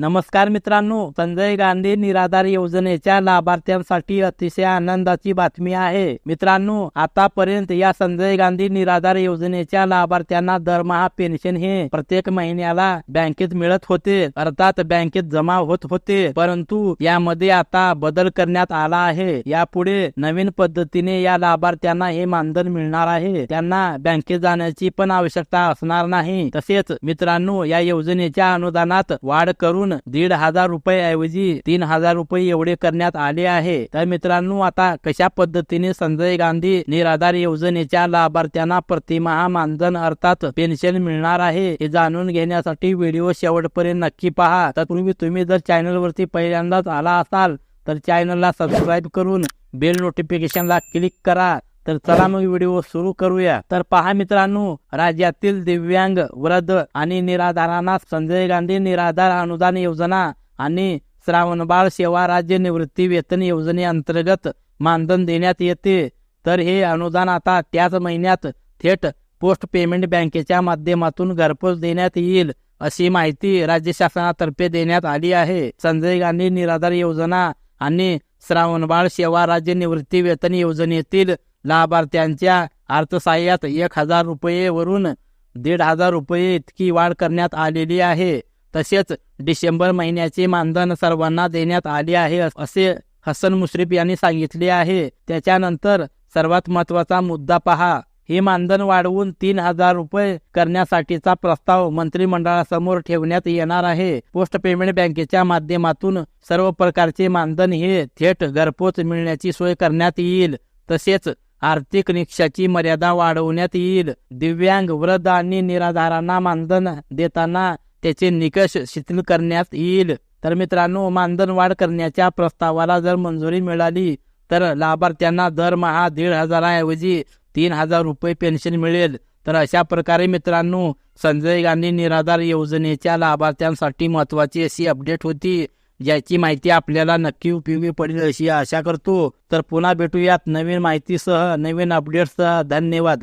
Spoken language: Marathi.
नमस्कार मित्रांनो संजय गांधी निराधार योजनेच्या लाभार्थ्यांसाठी अतिशय आनंदाची बातमी आहे. मित्रांनो आतापर्यंत या संजय गांधी निराधार योजनेच्या लाभार्थ्यांना दरमहा पेन्शन हे प्रत्येक महिन्याला बँकेत मिळत होते. अर्थात बँकेत जमा होत होते. परंतु यामध्ये आता बदल करण्यात आला आहे. यापुढे नवीन पद्धतीने या लाभार्थ्यांना हे मानधन मिळणार आहे. त्यांना बँकेत जाण्याची पण आवश्यकता असणार नाही. तसेच मित्रांनो या योजनेच्या अनुदानात वाढ करून दीड हजार रुपये ऐवजी तीन हजार रुपये एवढे करण्यात आले आहे. तर मित्रांनो आता कशा पद्धतीने संजय गांधी निराधार योजनेच्या लाभार्थ्यांना प्रतिमाहा मानधन अर्थात पेन्शन मिळणार आहे हे जाणून घेण्यासाठी व्हिडिओ शेवटपर्यंत नक्की पहा. तत्पूर्वी तुम्ही जर चॅनल वरती पहिल्यांदाच आला असाल तर चॅनलला सबस्क्राईब करून बेल नोटिफिकेशनला क्लिक करा. तर चला मग व्हिडिओ सुरू करूया. तर पहा मित्रांनो राज्यातील दिव्यांग वृद्ध आणि निराधारांना संजय गांधी निराधार अनुदान योजना आणि श्रावणबाळ सेवा राज्य निवृत्ती वेतन योजनेअंतर्गत मानधन देण्यात येते. तर हे अनुदान आता त्याच महिन्यात थेट पोस्ट पेमेंट बँकेच्या माध्यमातून घरपोच देण्यात येईल अशी माहिती राज्य शासनातर्फे देण्यात आली आहे. संजय गांधी निराधार योजना आणि श्रावणबाळ सेवा राज्य निवृत्ती वेतन योजनेतील लाभार्थ्यांच्या अर्थसहाय्यात एक हजार रुपये वरून दीड हजार रुपये इतकी वाढ करण्यात आलेली आहे. तसेच डिसेंबर महिन्याचे मानधन सर्वांना देण्यात आले आहे असे हसन मुश्रीफ यांनी सांगितले आहे. त्याच्यानंतर सर्वात महत्त्वाचा मुद्दा पहा. हे मानधन वाढवून तीन हजार रुपये करण्यासाठीचा प्रस्ताव मंत्रिमंडळासमोर ठेवण्यात येणार आहे. पोस्ट पेमेंट बँकेच्या माध्यमातून सर्व प्रकारचे मानधन हे थेट घरपोच मिळण्याची सोय करण्यात येईल. तसेच आर्थिक निकषाची मर्यादा वाढवण्यात येईल. दिव्यांग वृद्ध आणि निराधारांना मानधन देताना त्याचे निकष शिथिल करण्यात येईल. तर मित्रांनो मानधन वाढ करण्याच्या प्रस्तावाला जर मंजुरी मिळाली तर लाभार्थ्यांना दरमहा दीड हजाराऐवजी तीन हजार रुपये पेन्शन मिळेल. तर अशा प्रकारे मित्रांनो संजय गांधी निराधार योजनेच्या लाभार्थ्यांसाठी महत्वाची अशी अपडेट होती. ज्याची माहिती आपल्याला नक्की उपयोगी पडेल अशी आशा करतो. तर पुन्हा भेटूयात नवीन माहितीसह नवीन अपडेट्ससह धन्यवाद.